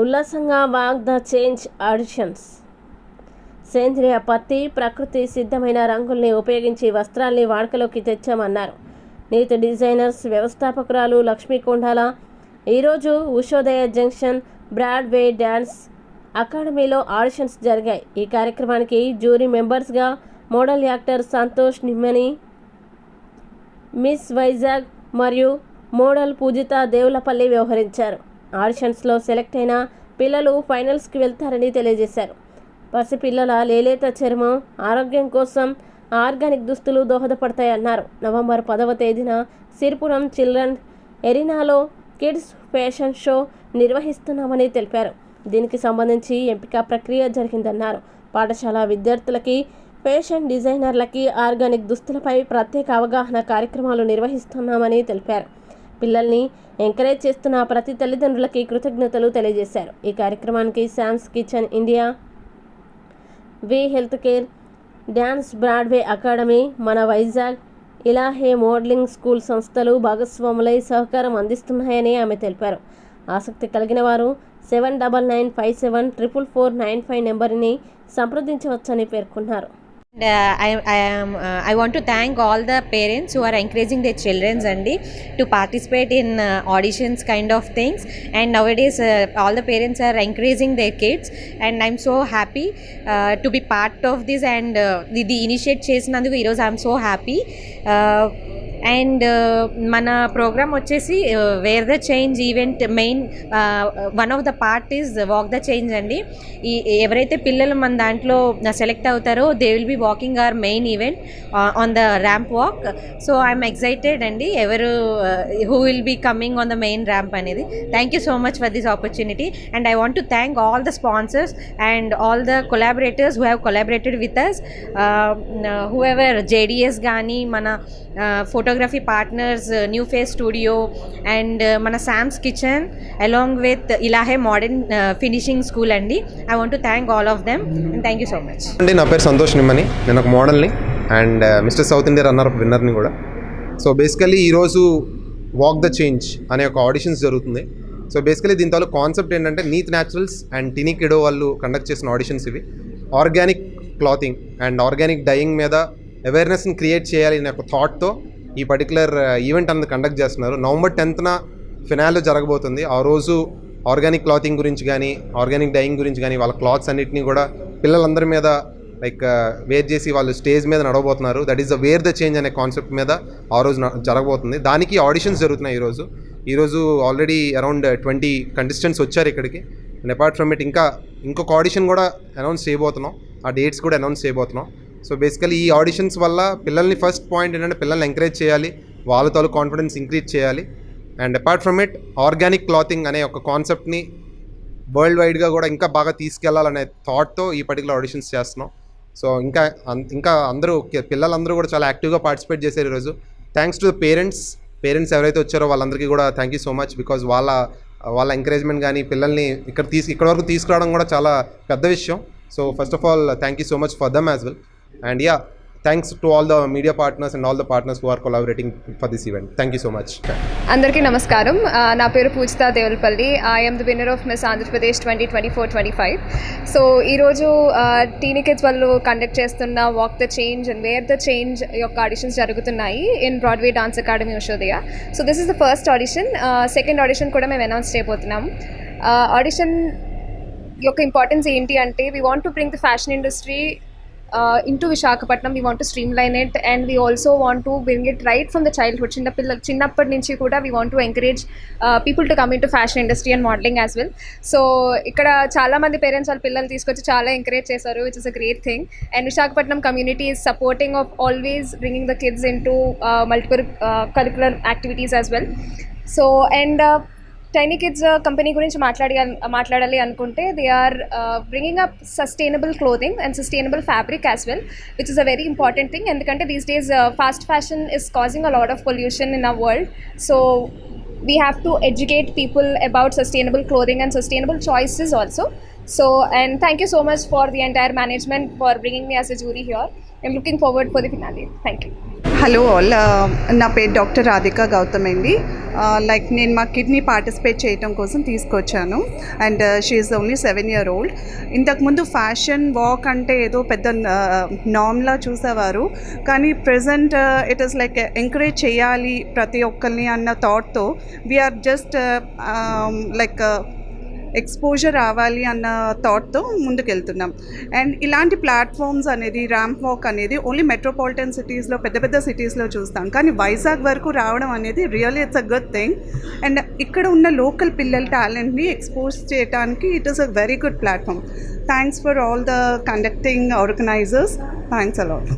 ఉల్లాసంగా walk the change auditions. సేంద్రియ పత్తి ప్రకృతి సిద్ధమైన రంగుల్ని ఉపయోగించి వస్త్రాల్ని వాడుకలోకి తెచ్చామన్నారు. నీతి డిజైనర్స్ వ్యవస్థాపకురాలు లక్ష్మీ కొండాల ఈరోజు ఉషోదయ జంక్షన్ బ్రాడ్వే డ్యాన్స్ అకాడమీలో ఆడిషన్స్ జరిగాయి. ఈ కార్యక్రమానికి jury మెంబర్స్గా model actor Santosh Nimmani miss Vizag మరియు మోడల్ పూజిత దేవులపల్లి వ్యవహరించారు. ఆడిషన్స్లో సెలెక్ట్ అయిన పిల్లలు ఫైనల్స్కి వెళ్తారని తెలియజేశారు. పసిపిల్లల లేలేత చర్మం ఆరోగ్యం కోసం ఆర్గానిక్ దుస్తులు దోహదపడతాయన్నారు. నవంబర్ పదవ తేదీన సిరిపురం చిల్డ్రన్ ఎరినాలో కిడ్స్ ఫ్యాషన్ షో నిర్వహిస్తున్నామని తెలిపారు. దీనికి సంబంధించి ఎంపిక ప్రక్రియ జరిగిందన్నారు. పాఠశాల విద్యార్థులకి ఫ్యాషన్ డిజైనర్లకి ఆర్గానిక్ దుస్తులపై ప్రత్యేక అవగాహన కార్యక్రమాలు నిర్వహిస్తున్నామని తెలిపారు. పిల్లల్ని ఎంకరేజ్ చేస్తున్న ప్రతి తల్లిదండ్రులకి కృతజ్ఞతలు తెలియజేశారు. ఈ కార్యక్రమానికి Sam's kitchen India V health care dance Broadway academy మన వైజాగ్ ఇలాహే మోడలింగ్ స్కూల్ సంస్థలు భాగస్వాములై సహకారం అందిస్తున్నాయని ఆమె తెలిపారు. ఆసక్తి కలిగిన వారు seven double nine five seven triple four nine five నెంబర్ని సంప్రదించవచ్చని పేర్కొన్నారు. And I I'm I want to thank all the parents who are encouraging they children అండి to participate in auditions kind of things and now it is all the parents are encouraging they kids and I'm so happy to be part of this and ఇది initiate చేసినందుకు ఈరోజు I'm so happy and మన programme వచ్చేసి where the change event main one of the part is walk the change అండి. ఈ ఎవరైతే పిల్లలు మన దాంట్లో సెలెక్ట్ అవుతారో they will be walking our main event on the ramp walk so I'm excited అండి. ఎవరు who will be coming on the main ramp అనేది. Thank you so much for this opportunity and I want to thank all the sponsors and all the collaborators who have collaborated with us whoever JDS కానీ మన photography partners new face studio and మన Sam's kitchen along with Ilahe modern finishing school అండి. I want to thank all of them and thank you so much అండి నా పేరు సంతోష్ నిమ్మని. నేను ఒక మోడల్ని and mister South India runner విన్నర్ని కూడా. సో బేసికలీ ఈరోజు వాక్ ద చేంజ్ అనే ఒక ఆడిషన్స్ జరుగుతుంది. సో బేసికలీ దీని తాలూ కాన్సెప్ట్ ఏంటంటే నీత్ న్యాచురల్స్ అండ్ టినీ వాళ్ళు కండక్ట్ చేసిన ఆడిషన్స్ ఇవి. Organic clothing and organic dyeing మీద అవేర్నెస్ని క్రియేట్ చేయాలి అనే ఒక థాట్తో ఈ పర్టికులర్ ఈవెంట్ అన్నది కండక్ట్ చేస్తున్నారు. నవంబర్ టెన్త్న ఫినాల్లో జరగబోతుంది. ఆ రోజు ఆర్గానిక్ క్లాతింగ్ గురించి కానీ ఆర్గానిక్ డైయింగ్ గురించి కానీ వాళ్ళ క్లాత్స్ అన్నిటిని కూడా పిల్లలందరి మీద లైక్ uh, వేర్ చేసి వాళ్ళు స్టేజ్ మీద నడవబోతున్నారు. That is the wear the change అనే కాన్సెప్ట్ మీద ఆ రోజు న- జరగబోతుంది. దానికి ఆడిషన్స్ జరుగుతున్నాయి ఈరోజు ఈరోజు ఆల్రెడీ అరౌండ్ ట్వంటీ కంటెస్టెంట్స్ వచ్చారు ఇక్కడికి. అండ్ అపార్ట్ ఫ్రమ్ ఇట్ ఇంకా ఇంకొక ఆడిషన్ కూడా అనౌన్స్ చేయబోతున్నాం. ఆ డేట్స్ కూడా అనౌన్స్ చేయబోతున్నాం. సో బేసికలీ ఈ ఆడిషన్స్ వల్ల పిల్లల్ని ఫస్ట్ పాయింట్ ఏంటంటే పిల్లల్ని ఎంకరేజ్ చేయాలి వాళ్ళ తాలూ కాన్ఫిడెన్స్ ఇంక్రీజ్ చేయాలి. And apart from it organic clothing అనే ఒక కాన్సెప్ట్ని వరల్డ్ వైడ్గా కూడా ఇంకా బాగా తీసుకెళ్ళాలనే థాట్తో ఈ పర్టికులర్ ఆడిషన్స్ చేస్తున్నాం. సో ఇంకా ఇంకా అందరూ పిల్లలందరూ కూడా చాలా యాక్టివ్గా పార్టిసిపేట్ చేశారు ఈరోజు thanks to the parents parents ఎవరైతే వచ్చారో వాళ్ళందరికీ కూడా thank you so much because వాళ్ళ వాళ్ళ ఎంకరేజ్మెంట్ కానీ పిల్లల్ని ఇక్కడ తీసు ఇక్కడ వరకు తీసుకురావడం కూడా చాలా పెద్ద విషయం. So first of all thank you so much for them as well and yeah thanks to all the media partners and all the partners who are collaborating for this event thank you so much అందరికీ నమస్కారం. నా పేరు Pujitha Devulapalli. I'm the winner of miss Andhra Pradesh twenty twenty four twenty five so ఈరోజు tiny వాళ్ళు conduct చేస్తున్న walk the change and wear the change యొక్క auditions జరుగుతున్నాయి in Broadway dance academy Ushodaya so this is the first audition second audition కూడా మేము announce చేయబోతున్నాం. Audition యొక్క importance ఏంటి అంటే we want to bring the fashion industry into Visakhapatnam we want streamline it and we also want to bring it right from the childhood చిన్నపిల్ల చిన్నప్పటి నుంచి కూడా we want to encourage people to come in to fashion industry and modelling as well so ఇక్కడ చాలామంది parents వాళ్ళ పిల్లల్ని తీసుకొచ్చి చాలా ఎంకరేజ్ చేశారు which is a great thing and Visakhapatnam community is supporting of always bringing the kids in to multiple curricular activities as well so and tiny kids company గురించి మాట్లాడి మాట్లాడాలి అనుకుంటే they are bringing up sustainable clothing and sustainable fabric as well which is a very important thing ఎందుకంటే these days fast fashion is causing a lot of pollution in a world so we have to educate people about sustainable clothing and sustainable choices also so and thank you so much for the entire management for bringing me as a jury here I'm looking forward for the finale thank you hello all నా పేరు doctor Radhika Gautam అండి like uh, నేను మా kidney participate చేయటం కోసం తీసుకొచ్చాను. And she is only seven year old ఇంతకుముందు fashion walk అంటే ఏదో పెద్ద uh, నామ్లా చూసేవారు. కానీ present it is like encourage చేయాలి ప్రతి ఒక్కరిని అన్న థాట్తో we are just like exposure రావాలి అన్న థాట్తో ముందుకెళ్తున్నాం. అండ్ ఇలాంటి ప్లాట్ఫామ్స్ అనేది ర్యాంప్ వాక్ అనేది ఓన్లీ మెట్రోపాలిటన్ సిటీస్లో పెద్ద పెద్ద సిటీస్లో చూస్తాం. కానీ వైజాగ్ వరకు రావడం అనేది really it's a good thing and ఇక్కడ ఉన్న లోకల్ పిల్లల టాలెంట్ని ఎక్స్పోజ్ చేయడానికి it is a very good platform thanks for all the conducting organisers thanks a lot